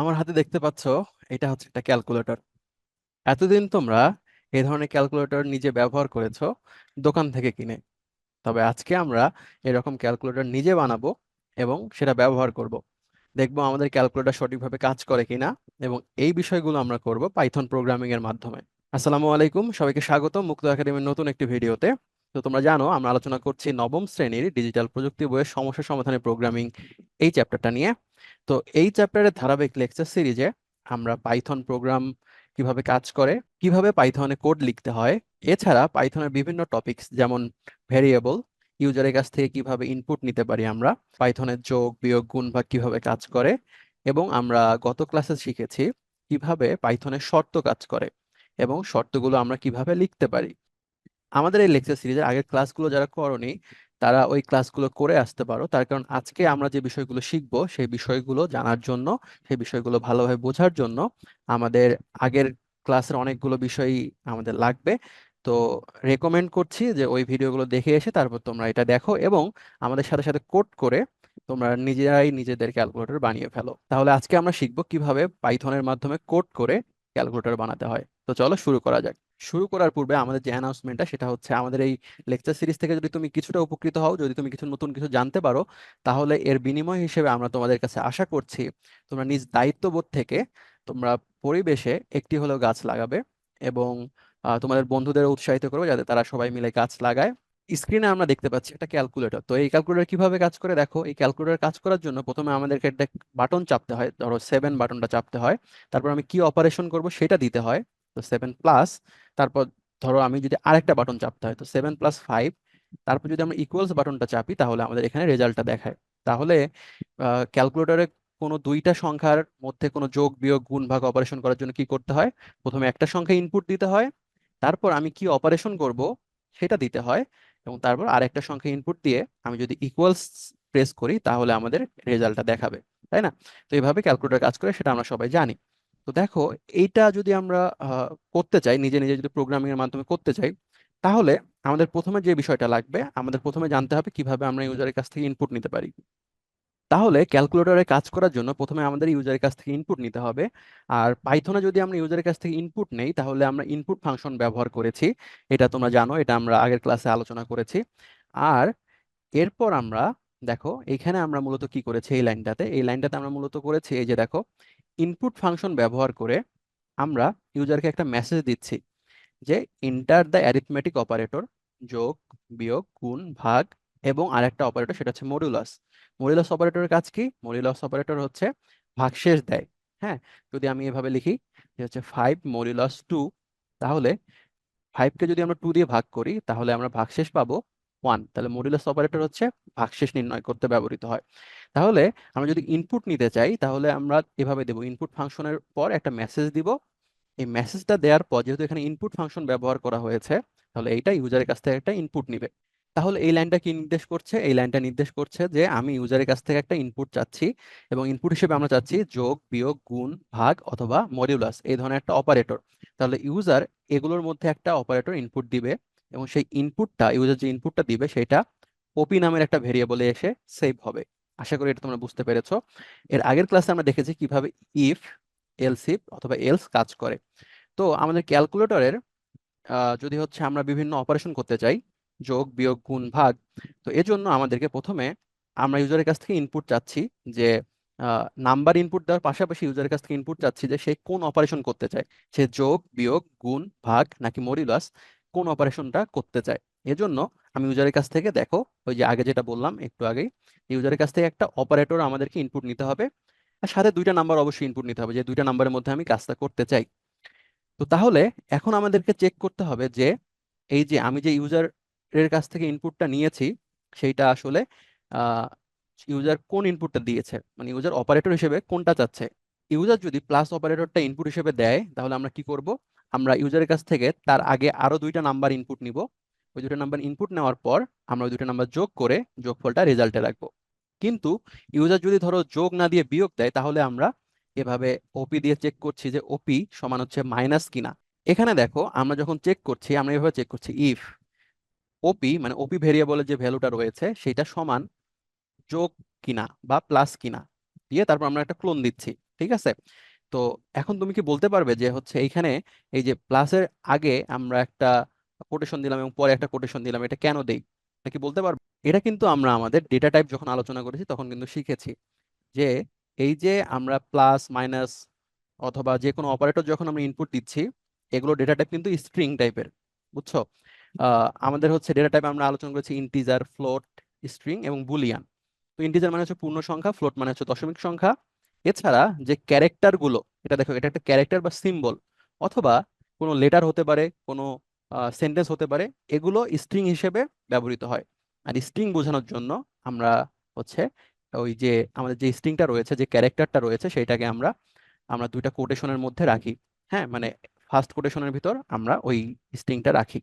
আমার হাতে দেখতে পাচ্ছ, এটা হচ্ছে একটা ক্যালকুলেটর। এতদিন তোমরা এই ধরনের ক্যালকুলেটর নিজে ব্যবহার করেছ দোকান থেকে কিনে। তবে আজকে আমরা এরকম ক্যালকুলেটর নিজে বানাবো এবং সেটা ব্যবহার করব। দেখব আমাদের ক্যালকুলেটর সঠিকভাবে কাজ করে কিনা এবং এই বিষয়গুলো আমরা করব পাইথন প্রোগ্রামিং এর মাধ্যমে। আসসালামু আলাইকুম, সবাইকে স্বাগত মুক্ত একাডেমির নতুন একটি ভিডিওতে। তো তোমরা জানো, আমরা আলোচনা করছি নবম শ্রেণির ডিজিটাল প্রযুক্তি বইয়ের সমস্যা সমাধানের প্রোগ্রামিং এই চ্যাপ্টারটা নিয়ে। তো এই চ্যাপ্টারের ধারাবাহিক লেকচার সিরিজে আমরা পাইথন প্রোগ্রাম কীভাবে কাজ করে, কীভাবে পাইথনে কোড লিখতে হয়, এছাড়া পাইথনের বিভিন্ন টপিকস যেমন ভেরিয়েবল ইউজারের কাছ থেকে কীভাবে ইনপুট নিতে পারি আমরা পাইথনের যোগ, বিয়োগ, গুণ ভাগ কীভাবে কাজ করে, এবং আমরা গত ক্লাসে শিখেছি কীভাবে পাইথনের শর্ত কাজ করে এবং শর্তগুলো আমরা কীভাবে লিখতে পারি। আমাদের এই লেকচার সিরিজের আগের ক্লাসগুলো যারা করনি তারা ওই ক্লাসগুলো করে আসতে পারো। তার কারণ আজকে আমরা যে বিষয়গুলো শিখব, সেই বিষয়গুলো জানার জন্য, সেই বিষয়গুলো ভালোভাবে বোঝার জন্য আমাদের আগের ক্লাসের অনেকগুলো বিষয়ই আমাদের লাগবে। তো রেকমেন্ড করছি যে ওই ভিডিওগুলো দেখে এসে তারপর তোমরা এটা দেখো এবং আমাদের সাথে সাথে কোড করে তোমরা নিজেরাই নিজেদের ক্যালকুলেটর বানিয়ে ফেলো। তাহলে আজকে আমরা শিখব কীভাবে পাইথনের মাধ্যমে কোড করে ক্যালকুলেটর বানাতে হয়। তো চলো শুরু করা যাক। শুরু করার পূর্বে আমাদের যে অ্যানাউন্সমেন্টটা সেটা হচ্ছে আমাদের এই লেকচার সিরিজ থেকে যদি তুমি কিছুটা উপকৃত হও, যদি তুমি কিছু নতুন কিছু জানতে পারো, তাহলে এর বিনিময় হিসেবে আমরা তোমাদের কাছে আশা করছি, তোমরা নিজ দায়িত্ববোধ থেকে তোমরা পরিবেশে একটি হলেও গাছ লাগাবে এবং তোমাদের বন্ধুদের উৎসাহিত করবে যাতে তারা সবাই মিলে গাছ লাগায়। স্ক্রিনে আমরা দেখতে পাচ্ছি একটা ক্যালকুলেটর তো এই ক্যালকুলেটর কীভাবে কাজ করে? দেখো, এই ক্যালকুলেটর কাজ করার জন্য প্রথমে আমাদেরকে একটা বাটন চাপতে হয়, ধরো সেভেন বাটনটা চাপতে হয়। তারপর আমি কি অপারেশন করব সেটা দিতে হয়। তো সেভেন প্লাস তারপর ধরো আমি যদি আরেকটা বাটন চাপতে হয়, তো সেভেন প্লাস ফাইভ তারপর যদি আমরা ইকুয়ালস বাটনটা চাপি, তাহলে আমাদের এখানে রেজাল্টটা দেখায়। তাহলে ক্যালকুলেটরে কোনো দুইটা সংখ্যার মধ্যে কোনো যোগ, বিয়োগ, গুণ, ভাগ অপারেশন করার জন্য কি করতে হয়? প্রথমে একটা সংখ্যা ইনপুট দিতে হয়, তারপর আমি কি অপারেশন করব সেটা দিতে হয়, এবং তারপর আরেকটা সংখ্যা ইনপুট দিয়ে আমি যদি ইকুয়ালস প্রেস করি, তাহলে আমাদের রেজাল্টটা দেখাবে, তাই না? তো এইভাবে ক্যালকুলেটর কাজ করে, সেটা আমরা সবাই জানি। তো দেখো, এইটা যদি আমরা করতে চাই, নিজে নিজে যদি প্রোগ্রামিং এর মাধ্যমে করতে চাই, তাহলে আমাদের প্রথমে যে বিষয়টা লাগবে, আমাদের প্রথমে জানতে হবে কীভাবে আমরা ইউজারের কাছ থেকে ইনপুট নিতে পারি। তাহলে ক্যালকুলেটরে কাজ করার জন্য প্রথমে আমাদের ইউজারের কাছ থেকে ইনপুট নিতে হবে। আর পাইথনে যদি আমরা ইউজারের কাছ থেকে ইনপুট নেই, তাহলে আমরা ইনপুট ফাংশন ব্যবহার করেছি। এটা তোমরা জানো, এটা আমরা আগের ক্লাসে আলোচনা করেছি। আর এরপর আমরা, দেখো, এখানে আমরা মূলত কি করেছি এই লাইনটাতে? এই লাইনটাতে আমরা মূলত করেছি এই যে দেখো ইনপুট ফাংশন ব্যবহার করে আমরা ইউজারকে একটা মেসেজ দিচ্ছি যে ইন্টার দ্য অ্যারিথমেটিক অপারেটর যোগ, বিয়োগ, গুণ, ভাগ এবং আরেকটা অপারেটর সেটা হচ্ছে মডুলাস মডুলাস অপারেটরের কাজ কি? মডুলাস অপারেটর হচ্ছে ভাগশেষ দেয় হ্যাঁ? যদি আমি এভাবে লিখি যে হচ্ছে ফাইভ মডুলাস টু তাহলে ফাইভকে যদি আমরা টু দিয়ে ভাগ করি, তাহলে আমরা ভাগশেষ পাবো ওয়ান তাহলে মডুলাস অপারেটর হচ্ছে ভাগশেষ নির্ণয় করতে ব্যবহৃত হয়। তাহলে আমরা যদি ইনপুট নিতে চাই, তাহলে আমরা এভাবে দেব ইনপুট ফাংশনের পর একটা মেসেজ দিব। এই মেসেজটা দেওয়ার পর যেহেতু এখানে ইনপুট ফাংশন ব্যবহার করা হয়েছে, তাহলে এইটা ইউজারের কাছ থেকে একটা ইনপুট নিবে। তাহলে এই লাইনটা কি নির্দেশ করছে? এই লাইনটা নির্দেশ করছে যে আমি ইউজারের কাছ থেকে একটা ইনপুট চাচ্ছি এবং ইনপুট হিসেবে আমরা চাচ্ছি যোগ, বিয়োগ, গুণ, ভাগ অথবা মডিউলাস এই ধরনের একটা অপারেটর তাহলে ইউজার এগুলোর মধ্যে একটা অপারেটর ইনপুট দিবে। এবং সেই ইনপুটটা ইউজার যে ইনপুটটা দিবে, সেটা ওপি নামের একটা ভেরিয়েবলে এসে সেভ হবে। আশা করি এটা তোমরা বুঝতে পেরেছ। এর আগের ক্লাসে আমরা দেখেছি কীভাবে ইফ এলস অথবা এলস কাজ করে। তো আমাদের ক্যালকুলেটরের যদি হচ্ছে আমরা বিভিন্ন অপারেশন করতে চাই, যোগ, বিয়োগ, গুণ, ভাগ, তো এজন্য আমাদেরকে প্রথমে আমরা ইউজারের কাছ থেকে ইনপুট চাচ্ছি যে নাম্বার ইনপুট দেওয়ার পাশাপাশি ইউজারের কাছ থেকে ইনপুট চাচ্ছি যে সে কোন অপারেশন করতে চায়। সে যোগ, বিয়োগ, গুণ, ভাগ নাকি মডিউলাস কোন অপারেশনটা করতে চায়। এজন্য আমি ইউজারের কাছ থেকে দেখো, ওই যে আগে যেটা বললাম একটু আগেই ইউজারের কাছ থেকে একটা অপারেটর আমাদেরকে ইনপুট নিতে হবে। আর সাথে দুইটা নাম্বার অবশ্যই ইনপুট নিতে হবে, যে দুইটা নাম্বারের মধ্যে আমি কাজটা করতে চাই। তো তাহলে এখন আমাদেরকে চেক করতে হবে যে, এই যে আমি যে ইউজারের কাছ থেকে ইনপুটটা নিয়েছি, সেইটা আসলে ইউজার কোন ইনপুটটা দিয়েছে? মানে ইউজার অপারেটর হিসেবে কোনটা চাচ্ছে? ইউজার যদি প্লাস অপারেটরটা ইনপুট হিসেবে দেয়, তাহলে আমরা কি করব? আমরা ইউজারের কাছ থেকে তার আগে আরও দুইটা নাম্বার ইনপুট নিব। ওই দুটো নাম্বার ইনপুট নেওয়ার পর আমরা ওই দুটো নাম্বার যোগ করে যোগফলটা রেজাল্টে রাখব। কিন্তু ইউজার যদি ধরো যোগ না দিয়ে বিয়োগ দেয়, তাহলে আমরা এভাবে ওপি দিয়ে চেক করছি যে ওপি সমান হচ্ছে মাইনাস কিনা। এখানে দেখো আমরা যখন চেক করছি, আমরা এভাবে চেক করছি ইফ ওপি মানে ওপি ভেরিয়েবলের যে ভ্যালুটা রয়েছে, সেটা সমান যোগ কিনা বা প্লাস কিনা। দিয়ে তারপর আমরা একটা ক্লোন দিচ্ছি, ঠিক আছে? তো এখন তুমি কি বলতে পারবে যে হচ্ছে এইখানে এই যে প্লাসের আগে আমরা একটা কোটেশন দিলাম এবং পরে একটা কোটেশন দিলাম, এটা কেন দেই? এটা কি বলতে পারবে? এটা কিন্তু আমরা আমাদের ডেটা টাইপ যখন আলোচনা করেছি তখন কিন্তু শিখেছি যে এই যে আমরা প্লাস মাইনাস অথবা যে কোনো অপারেটর যখন আমরা ইনপুট দিচ্ছি, এগুলো ডেটা টাইপ কিন্তু স্ট্রিং টাইপের বুঝছ? আমাদের হচ্ছে ডেটা টাইপ আমরা আলোচনা করেছি ইন্টিজার ফ্লোট স্ট্রিং এবং বুলিয়ান তো ইন্টিজার মানে হচ্ছে পূর্ণ সংখ্যা ফ্লোট মানে হচ্ছে দশমিক সংখ্যা। এছাড়া যে ক্যারেক্টারগুলো, এটা দেখো, এটা একটা ক্যারেক্টার বা সিম্বল অথবা কোনো লেটার হতে পারে, কোনো সেন্টেন্স হতে পারে, এগুলো স্ট্রিং হিসেবে ব্যবহৃত হয়। আর স্ট্রিং বোঝানোর জন্য আমরা হচ্ছে ওই যে আমাদের যে স্ট্রিংটা রয়েছে, যে ক্যারেক্টারটা রয়েছে সেটাকে আমরা আমরা দুইটা কোটেশনের মধ্যে রাখি। হ্যাঁ মানে ফার্স্ট কোটেশনের ভিতর আমরা ওই স্ট্রিংটা রাখি।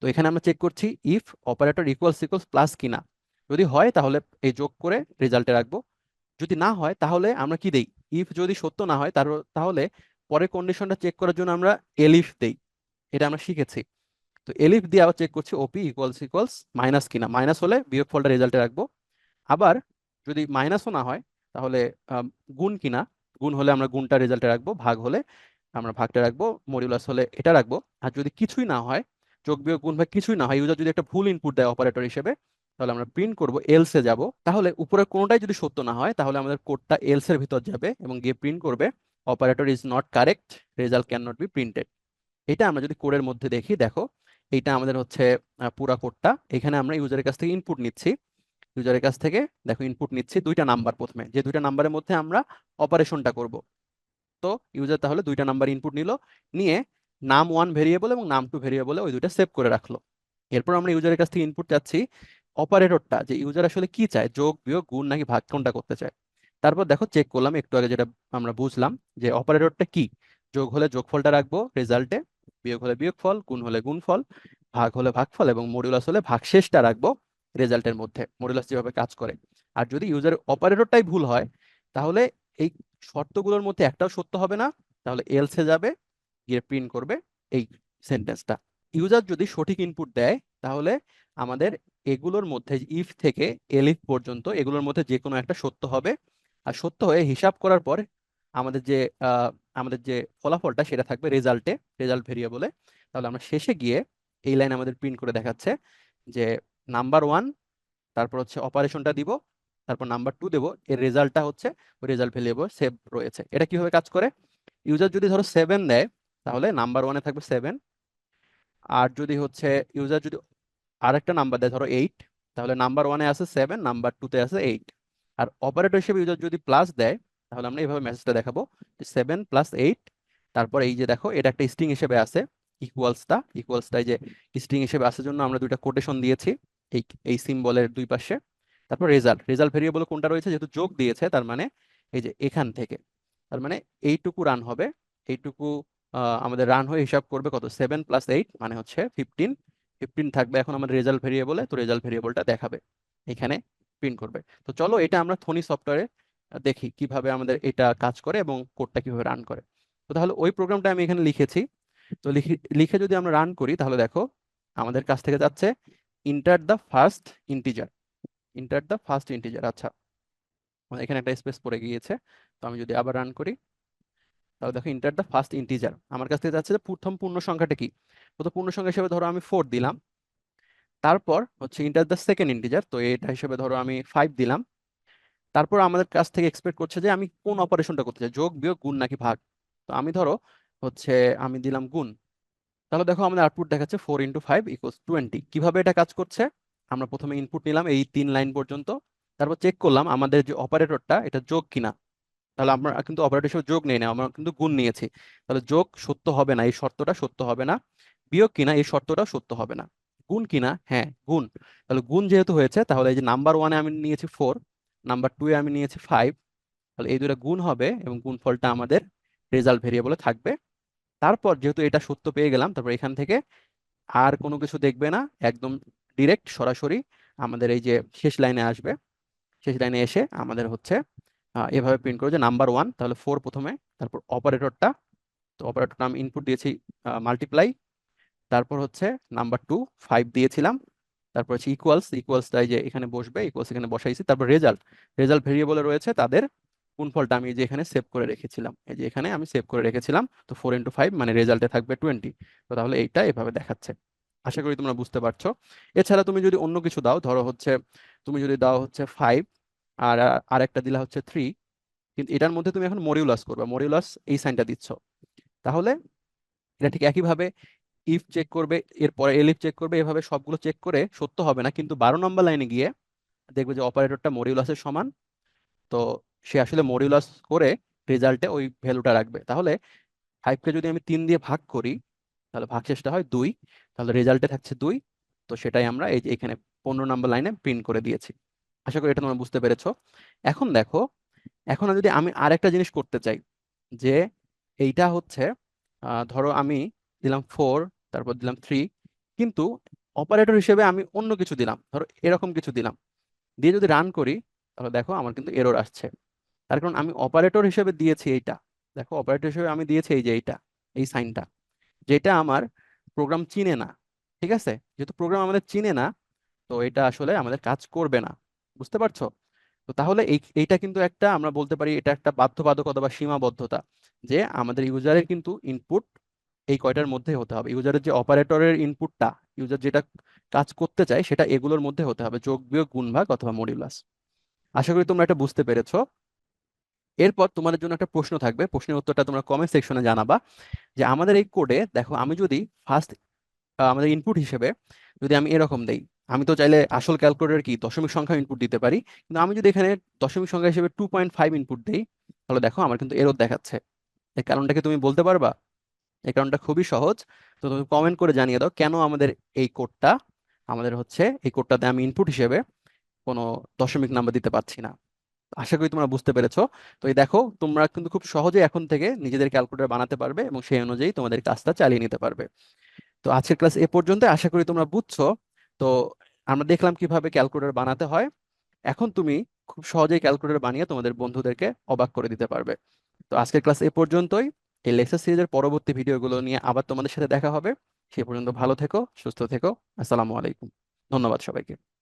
তো এখানে আমরা চেক করছি if operator equals equals plus কিনা। যদি হয় তাহলে এই যোগ করে রেজাল্টে রাখব। যদি না হয়, তাহলে আমরা কি দেই? ইফ যদি সত্য না হয় তাহলে পরের কন্ডিশনটা চেক করার জন্য আমরা এলিফ দেই। এটা আমরা শিখেছি। তো এলিফ দিয়ে আবার চেক করছি ওপি ইকুয়ালস ইকুয়ালস মাইনাস কিনা। মাইনাস হলে বিয়োগ ফলটা রেজাল্টে রাখব। আবার যদি মাইনাসও না হয়, তাহলে গুণ কিনা? গুণ হলে আমরা গুণটা রেজাল্টে রাখব। ভাগ হলে আমরা ভাগটা রাখব। মডিউলাস হলে এটা রাখব। আর যদি কিছুই না হয়, যোগ বিয়োগ গুণ ভাগ কিছুই না হয় ইউজার যদি একটা ভুল ইনপুট দেয় অপারেটর হিসেবে তাহলে আমরা প্রিন্ট করব এলসে যাব। তাহলে উপরের কোনোটাই যদি সত্য না হয়, তাহলে আমাদের কোডটা এলস এর ভিতর যাবে এবং গিয়ে প্রিন্ট করবে। Operator is not correct result can not be printed এটা আমরা যদি কোডের মধ্যে দেখি, দেখো, এইটা আমাদের হচ্ছে পুরা কোডটা এখানে আমরা ইউজারের কাছ থেকে ইনপুট নিচ্ছি। ইউজারের কাছ থেকে, দেখো ইনপুট নিচ্ছি দুইটা নাম্বার প্রথমে। যে দুইটা নাম্বারের মধ্যে আমরা অপারেশনটা করব। তো ইউজার তাহলে দুইটা নাম্বার ইনপুট নিল, নিয়ে নাম ওয়ান ভেরিয়েবল এবং নাম টু ভেরিয়েবলে ওই দুইটা সেভ করে রাখল। এরপর আমরা ইউজারের কাছ থেকে ইনপুট চাচ্ছি অপারেটরটা যে ইউজার আসলে কি চায়, যোগ, বিয়োগ, গুণ নাকি ভাগ কোনটা করতে চায়। তারপর দেখো চেক করলাম, একটু আগে যেটা আমরা বুঝলাম যে অপারেটরটা কি? যোগ হলে যোগফলটা রাখব রেজাল্টে বিয়োগ হলে বিয়োগফল, গুণ হলে গুণফল, ভাগ হলে ভাগফল এবং মডিউলাস হলে ভাগশেষটা রাখব রেজাল্টের মধ্যে মডিউলাস যেভাবে কাজ করে। আর যদি ইউজার অপারেটরটাই ভুল হয়, তাহলে এই শর্তগুলোর মধ্যে একটাও সত্য হবে না, তাহলে এলসে যাবে, গিয়ে প্রিন্ট করবে এই সেন্টেন্সটা ইউজার যদি সঠিক ইনপুট দেয়, তাহলে আমাদের এগুলোর মধ্যে ইফ থেকে এলিফ পর্যন্ত এগুলোর মধ্যে যে কোনো একটা সত্য হবে। আর সত্য হয়ে হিসাব করার পর আমাদের যে আমাদের যে ফলাফলটা সেটা থাকবে রেজাল্টে রেজাল্ট ভেরিয়েবলে তাহলে আমরা শেষে গিয়ে এই লাইন আমাদের প্রিন্ট করে দেখাচ্ছে যে নাম্বার ওয়ান তারপর হচ্ছে অপারেশনটা দিব, তারপর নাম্বার টু দেবো, এর রেজাল্টটা হচ্ছে ওই রেজাল্ট ভেরিয়েবল সেভ রয়েছে। এটা কীভাবে কাজ করে? ইউজার যদি ধরো সেভেন দেয়, তাহলে নাম্বার ওয়ানে থাকবে সেভেন আর যদি হচ্ছে ইউজার যদি আরেকটা নাম্বার দেয়, ধরো এইট তাহলে নাম্বার ওয়ানে আছে সেভেন নাম্বার টুতে আছে এইট আর অপারেটর হিসেবে ইউজার যদি প্লাস দেয়, তাহলে আমরা এইভাবে মেসেজটা দেখাবো সেভেন প্লাস এইট তারপর এই যে দেখো, এটা একটা স্ট্রিং হিসেবে আছে ইকুয়ালসটা ইকুয়ালসটা এই যে স্ট্রিং হিসেবে আসার জন্য আমরা দুইটা কোটেশন দিয়েছি, এই এই সিম্বলের দুই পাশে। তারপর রেজাল্ট রেজাল্ট ভেরিয়েবল কোনটা রয়েছে? যেহেতু যোগ দিয়েছে, তার মানে এই যে এখান থেকে, তার মানে এইটুকু রান হবে, এইটুকু আমাদের রান হয়ে হিসাব করবে কত? সেভেন প্লাস এইট মানে হচ্ছে ফিফটিন ফিফটিন থাকবে, এখন আমাদের রেজাল্ট ভেরিয়েবলে তো রেজাল্ট ভেরিয়েবলটা দেখাবে, এখানে প্রিন্ট করবে। তো চলো এটা আমরা থনি সফটওয়্যারে দেখি কীভাবে আমাদের এটা কাজ করে এবং কোডটা কীভাবে রান করে। তো তাহলে ওই প্রোগ্রামটা আমি এখানে লিখেছি। তো লিখে লিখে যদি আমরা রান করি, তাহলে দেখো আমাদের কাছ থেকে যাচ্ছে enter the first integer enter the first integer আচ্ছা। এখানে একটা স্পেস পড়ে গিয়েছে, তো আমি যদি আবার রান করি তাহলে দেখো ইন্টার দ্য ফার্স্ট ইন্টিজার আমার কাছ থেকে যাচ্ছে যে প্রথম পূর্ণ সংখ্যাটা কি? প্রথম পূর্ণ সংখ্যা হিসেবে ধরো আমি ফোর দিলাম। তারপর হচ্ছে ইন্টার দ্য সেকেন্ড ইন্টিজার তো এটা হিসেবে ধরো আমি ফাইভ দিলাম। তারপর আমাদের কাছ থেকে এক্সপেক্ট করছে যে আমি কোন অপারেশনটা করতে চাই, যোগ, বিয়োগ, গুণ নাকি ভাগ? তো আমি ধরো হচ্ছে আমি দিলাম গুণ। তাহলে দেখো আমাদের আউটপুট দেখাচ্ছে four into five equals twenty কীভাবে এটা কাজ করছে? আমরা প্রথমে ইনপুট নিলাম এই তিন লাইন পর্যন্ত। তারপর চেক করলাম আমাদের যে অপারেটরটা এটা যোগ কিনা? তাহলে আমরা কিন্তু অপারেটর হিসেবে যোগ নেই না আমরা কিন্তু গুণ নিয়েছি। তাহলে যোগ সত্য হবে না, এই শর্তটা সত্য হবে না। বিয়োগ কিনা, এই শর্তটাও সত্য হবে না। গুণ কিনা? হ্যাঁ গুণ। তাহলে গুণ যেহেতু হয়েছে, তাহলে এই যে নাম্বার ওয়ানে আমি নিয়েছি ফোর নাম্বার টু এ আমি নিয়েছি ফাইভ তাহলে এই দুটো গুণ হবে এবং গুণফলটা আমাদের রেজাল্ট ভেরিয়েবলে থাকবে। তারপর যেহেতু এটা সত্য পেয়ে গেলাম, তারপর এখান থেকে আর কোনো কিছু দেখবে না, একদম ডিরেক্ট সরাসরি আমাদের এই যে শেষ লাইনে আসবে। শেষ লাইনে এসে আমাদের হচ্ছে এভাবে প্রিন্ট করবে যে নাম্বার ওয়ান তাহলে ফোর প্রথমে, তারপর অপারেটরটা তো অপারেটরটা আমি ইনপুট দিয়েছি মাল্টিপ্লাই তারপর হচ্ছে নাম্বার টু ফাইভ দিয়েছিলাম, তারপর হচ্ছে ইকুয়ালস ইকুয়ালসটা যে এখানে বসবে ইকুয়ালস এখানে বসাইছি, তারপর রেজাল্ট রেজাল্ট ভেরিয়েবলে রয়েছে তাদের গুণফলটা আমি যে এখানে সেভ করে রেখেছিলাম, এই যে এখানে আমি সেভ করে রেখেছিলাম, তো ফোর ইন্টু ফাইভ মানে রেজাল্টে থাকবে টোয়েন্টি তো তাহলে এইটা এভাবে দেখাচ্ছে, আশা করি তোমরা বুঝতে পারছ, এছাড়া তুমি যদি অন্য কিছু দাও, ধরো হচ্ছে, তুমি যদি দাও হচ্ছে ফাইভ আর আর একটা দিলা হচ্ছে থ্রি কিন্তু এটার মধ্যে তুমি এখন মরিউলাস করবে। মরিউলাস এই সাইনটা দিচ্ছ। তাহলে এটা ঠিক একইভাবে ইফ চেক করবে, এরপরে এলিফ চেক করবে, এভাবে সবগুলো চেক করে সত্য হবে না। কিন্তু বারো নম্বর লাইনে গিয়ে দেখবে যে অপারেটরটা মডিউলাসের সমান। তো সে আসলে মডিউলাস করে রেজাল্টে ওই ভ্যালুটা রাখবে। তাহলে ফাইভকে যদি আমি তিন দিয়ে ভাগ করি, তাহলে ভাগ ভাগশেষটা হয় দুই। তাহলে রেজাল্টে থাকছে দুই। তো সেটাই আমরা এই এখানে পনেরো নম্বর লাইনে প্রিন্ট করে দিয়েছি। আশা করি এটা তোমরা বুঝতে পেরেছ। এখন দেখো, এখন যদি আমি আরেকটা জিনিস করতে চাই, যে এইটা হচ্ছে ধরো আমি দিলাম ফোর তারপর দিলাম থ্রি কিন্তু অপারেটর হিসেবে আমি অন্য কিছু দিলাম, ধরো এরকম কিছু দিলাম। দিয়ে যদি রান করি, তাহলে দেখো আমার কিন্তু এরর আসছে। তার কারণ আমি অপারেটর হিসেবে দিয়েছি এইটা। দেখো অপারেটর হিসেবে আমি দিয়েছি এই যে এইটা, এই সাইনটা। যেটা আমার প্রোগ্রাম চিনে না, ঠিক আছে? যেহেতু প্রোগ্রাম আমাদের চিনে না, তো এটা আসলে আমাদের কাজ করবে না। বুঝতে পারছ? তো তাহলে এইটা কিন্তু একটা আমরা বলতে পারি এটা একটা বাধ্যবাধকতা বা সীমাবদ্ধতা যে আমাদের ইউজারের কিন্তু ইনপুট এই কয়টার মধ্যে হতে হবে। ইউজারের যে অপারেটরের ইনপুটটা ইউজার যেটা কাজ করতে চায় সেটা এগুলোর মধ্যে হতে হবে, যোগ বিয়োগ গুণ ভাগ অথবা মডিউলাস আশা করি তোমরা এটা বুঝতে পেরেছ। এরপর তোমাদের জন্য একটা প্রশ্ন থাকবে। প্রশ্নের উত্তরটা তোমরা কমেন্ট সেকশনে জানাবা যে আমাদের এই কোডে দেখো আমি যদি ফার্স্ট আমাদের ইনপুট হিসেবে যদি আমি এরকম দেই আমি তো চাইলে আসল ক্যালকুলেটর কি? দশমিক সংখ্যা ইনপুট দিতে পারি। কিন্তু আমি যদি এখানে দশমিক সংখ্যা হিসেবে টু পয়েন্ট ফাইভ ইনপুট দিই, তাহলে দেখো আমার কিন্তু এরর দেখাচ্ছে। এই কারণটা কি তুমি বলতে পারবা? এই কারণটা খুবই সহজ। তো তুমি কমেন্ট করে জানিয়ে দাও, কেন আমাদের এই কোডটা আমাদের হচ্ছে এই কোডটাতে আমি ইনপুট হিসেবে কোনো দশমিক নাম্বার দিতে পারছি না। আশা করি তোমরা বুঝতে পেরেছ। তো এই দেখো, তোমরা কিন্তু খুব সহজে এখন থেকে নিজেদের ক্যালকুলেটর বানাতে পারবে এবং সেই অনুযায়ী তোমাদের কাজটা চালিয়ে নিতে পারবে। তো আজকের ক্লাস এ পর্যন্ত আশা করি তোমরা বুঝছ। তো আমরা দেখলাম কীভাবে ক্যালকুলেটর বানাতে হয়। এখন তুমি খুব সহজেই ক্যালকুলেটর বানিয়ে তোমাদের বন্ধুদেরকে অবাক করে দিতে পারবে। তো আজকের ক্লাস এ পর্যন্তই। এই লেকচার সিরিজের পরবর্তী ভিডিওগুলো নিয়ে আবার তোমাদের সাথে দেখা হবে। সে পর্যন্ত ভালো থেকো, সুস্থ থেকো। আসসালামু আলাইকুম। ধন্যবাদ সবাইকে।